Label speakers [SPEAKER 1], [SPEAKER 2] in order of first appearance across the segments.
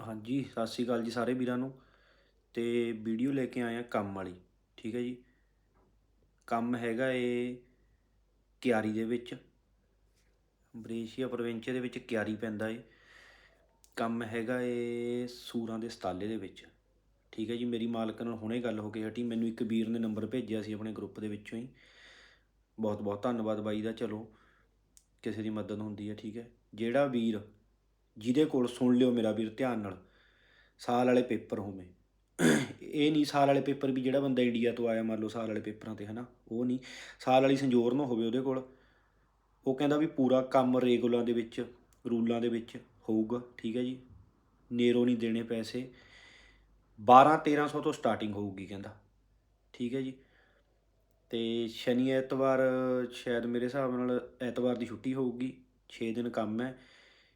[SPEAKER 1] ਹਾਂਜੀ, ਸਤਿ ਸ਼੍ਰੀ ਅਕਾਲ ਜੀ ਸਾਰੇ ਵੀਰਾਂ ਨੂੰ। ਤੇ ਵੀਡੀਓ ਲੈ ਕੇ ਆਇਆ ਕੰਮ ਵਾਲੀ, ਠੀਕ ਹੈ ਜੀ। ਕੰਮ ਹੈਗਾ ਏ ਕਿਆਰੀ ਦੇ ਵਿੱਚ। ਬਰੇਸ਼ੀਆ ਪ੍ਰੋਵਿੰਸ ਦੇ ਵਿੱਚ ਕਿਆਰੀ ਪੈਂਦਾ ਏ। ਕੰਮ ਹੈਗਾ ਏ ਸੂਰਾਂ ਦੇ ਸਤਾਲੇ ਦੇ ਵਿੱਚ। ਠੀਕ ਹੈ ਜੀ, ਮੇਰੀ ਮਾਲਕ ਨਾਲ ਹੁਣੇ ਗੱਲ ਹੋ ਕੇ ਹਟੀ। ਮੈਨੂੰ ਇੱਕ ਵੀਰ ਨੇ ਨੰਬਰ ਭੇਜਿਆ ਸੀ ਆਪਣੇ ਗਰੁੱਪ ਦੇ ਵਿੱਚੋਂ ਹੀ। ਬਹੁਤ ਬਹੁਤ ਧੰਨਵਾਦ ਬਾਈ ਦਾ, ਚਲੋ। ਕਿਸੇ ਦੀ ਮਦਦ ਹੁੰਦੀ ਹੈ, ਠੀਕ ਹੈ। ਜਿਹੜਾ ਵੀਰ ਜਿਹਦੇ ਕੋਲ ਸੁਣ ਲਿਓ ਮੇਰਾ ਵੀਰ ਧਿਆਨ ਨਾਲ, ਸਾਲ ਵਾਲੇ ਪੇਪਰ ਹੋਵੇ। ਇਹ ਨਹੀਂ ਸਾਲ ਵਾਲੇ ਪੇਪਰ ਵੀ ਜਿਹੜਾ ਬੰਦਾ ਇੰਡੀਆ ਤੋਂ ਆਇਆ, ਮੰਨ ਲਓ ਸਾਲ ਵਾਲੇ ਪੇਪਰਾਂ ਤੇ, ਹਨਾ, ਉਹ ਨਹੀਂ। ਸਾਲ ਵਾਲੀ ਸੰਜੋਰ ਨੂੰ ਹੋਵੇ ਉਹਦੇ ਕੋਲ। ਉਹ ਕਹਿੰਦਾ ਵੀ ਪੂਰਾ ਕੰਮ ਰੇਗੂਲਾਂ ਦੇ ਵਿੱਚ, ਰੂਲਾਂ ਦੇ ਵਿੱਚ ਹੋਊਗਾ, ਠੀਕ ਹੈ ਜੀ। ਨੇਰੋ ਨਹੀਂ ਦੇਣੇ ਪੈਸੇ। 12 1300 ਤੋਂ ਸਟਾਰਟਿੰਗ ਹੋਊਗੀ, ਕਹਿੰਦਾ। ਠੀਕ ਹੈ ਜੀ। ਤੇ ਸ਼ਨੀ ਐਤਵਾਰ, ਸ਼ਾਇਦ ਮੇਰੇ ਹਿਸਾਬ ਨਾਲ ਐਤਵਾਰ ਦੀ ਛੁੱਟੀ ਹੋਊਗੀ 6 ਦਿਨ ਕੰਮ ਹੈ।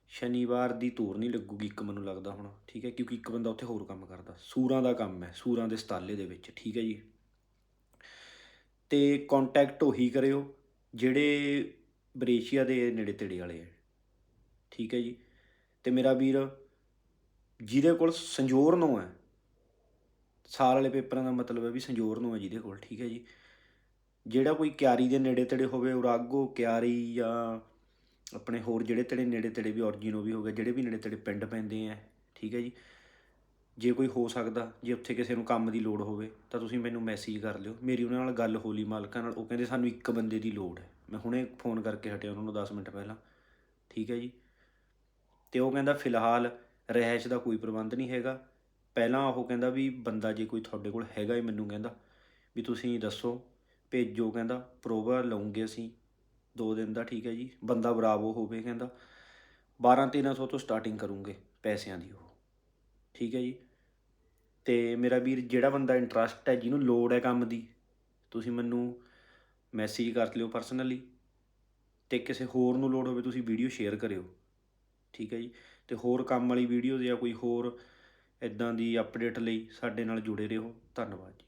[SPEAKER 1] ਸ਼ਨੀਵਾਰ ਦੀ ਧੂਰ ਨਹੀਂ ਲੱਗੂਗੀ ਇੱਕ ਮੈਨੂੰ ਲੱਗਦਾ ਹੁਣ, ਠੀਕ ਹੈ? ਕਿਉਂਕਿ ਇੱਕ ਬੰਦਾ ਉੱਥੇ ਹੋਰ ਕੰਮ ਕਰਦਾ। ਸੂਰਾਂ ਦਾ ਕੰਮ ਹੈ, ਸੂਰਾਂ ਦੇ ਸਤਾਲੇ ਦੇ ਵਿੱਚ, ਠੀਕ ਹੈ ਜੀ? ਤੇ ਕੰਟੈਕਟ ਉਹੀ ਕਰਿਓ, ਜਿਹੜੇ ਬਰੇਸ਼ੀਆ ਦੇ ਨੇੜੇ ਤੇੜੇ ਵਾਲੇ ਹੈ, ਠੀਕ ਹੈ ਜੀ? ਤੇ ਮੇਰਾ ਵੀਰ, ਜਿਹਦੇ ਕੋਲ ਸੰਜੋਰ ਨੂੰ ਹੈ, ਸਾਲ ਵਾਲੇ ਪੇਪਰਾਂ ਦਾ ਮਤਲਬ ਹੈ ਵੀ ਸੰਜੋਰ ਨੂੰ ਹੈ ਜਿਹਦੇ ਕੋਲ, ਠੀਕ ਹੈ ਜੀ? ਜਿਹੜਾ ਕੋਈ ਕਿਆਰੀ ਦੇ ਨੇੜੇ ਤੇੜੇ ਹੋਵੇ, ਉਰਾਗੋ ਕਿਆਰੀ ਜਾਂ ਆਪਣੇ ਹੋਰ ਜਿਹੜੇ ਤੇੜੇ ਨੇੜੇ ਤੇੜੇ ਵੀ ਔਰਜੀਨੋ ਵੀ ਹੋ ਗਿਆ ਜਿਹੜੇ ਵੀ ਨੇੜੇ ਤੇੜੇ ਪਿੰਡ ਪੈਂਦੇ ਆ, ਠੀਕ ਹੈ ਜੀ। ਜੇ ਕੋਈ ਹੋ ਸਕਦਾ, ਜੇ ਉੱਥੇ ਕਿਸੇ ਨੂੰ ਕੰਮ ਦੀ ਲੋੜ ਹੋਵੇ, ਤਾਂ ਤੁਸੀਂ ਮੈਨੂੰ ਮੈਸੇਜ ਕਰ ਲਿਓ। ਮੇਰੀ ਉਹਨਾਂ ਨਾਲ ਗੱਲ ਹੋਲੀ ਮਾਲਕਾਂ ਨਾਲ, ਉਹ ਕਹਿੰਦੇ ਸਾਨੂੰ ਇੱਕ ਬੰਦੇ ਦੀ ਲੋੜ ਹੈ। ਮੈਂ ਹੁਣੇ ਫੋਨ ਕਰਕੇ ਹਟਿਆ ਉਹਨਾਂ ਨੂੰ 10 ਮਿੰਟ ਪਹਿਲਾਂ, ਠੀਕ ਹੈ ਜੀ। ਤੇ ਉਹ ਕਹਿੰਦਾ, ਫਿਲਹਾਲ ਰਹਿائش ਦਾ ਕੋਈ ਪ੍ਰਬੰਧ ਨਹੀਂ ਹੈਗਾ। ਪਹਿਲਾਂ ਉਹ ਕਹਿੰਦਾ ਵੀ ਬੰਦਾ ਜੇ ਕੋਈ ਤੁਹਾਡੇ ਕੋਲ ਹੈਗਾ ਹੀ ਮੈਨੂੰ ਕਹਿੰਦਾ ਵੀ ਤੁਸੀਂ ਦੱਸੋ, ਭੇਜੋ, ਕਹਿੰਦਾ ਪ੍ਰੋਵਾ ਲਵਾਂਗੇ ਅਸੀਂ। ਦੋ ਦਿਨ ਦਾ ਠੀਕ ਹੈ ਜੀ, ਬੰਦਾ ਬਰਾਵੋ ਹੋਵੇ ਕਹਿੰਦਾ 12 1300 ਤੋਂ ਸਟਾਰਟਿੰਗ ਕਰੂੰਗੇ ਪੈਸਿਆਂ ਦੀ ਉਹ। ਠੀਕ ਹੈ ਜੀ? ਤੇ ਮੇਰਾ ਵੀਰ ਜਿਹੜਾ ਬੰਦਾ ਇੰਟਰਸਟ ਹੈ ਜਿਹਨੂੰ ਲੋੜ ਹੈ ਕੰਮ ਦੀ, ਤੁਸੀਂ ਮੈਨੂੰ ਮੈਸੇਜ ਕਰ ਲਿਓ ਪਰਸਨਲੀ ਤੇ ਕਿਸੇ ਹੋਰ ਨੂੰ ਲੋੜ ਹੋਵੇ ਤੁਸੀਂ ਵੀਡੀਓ ਸ਼ੇਅਰ ਕਰਿਓ। ਠੀਕ ਹੈ ਜੀ? ਤੇ ਹੋਰ ਕੰਮ ਵਾਲੀ ਵੀਡੀਓ ਜਾਂ ਕੋਈ ਹੋਰ ਇਦਾਂ ਦੀ ਅਪਡੇਟ ਲਈ ਸਾਡੇ ਨਾਲ ਜੁੜੇ ਰਹੋ। ਧੰਨਵਾਦ ਜੀ।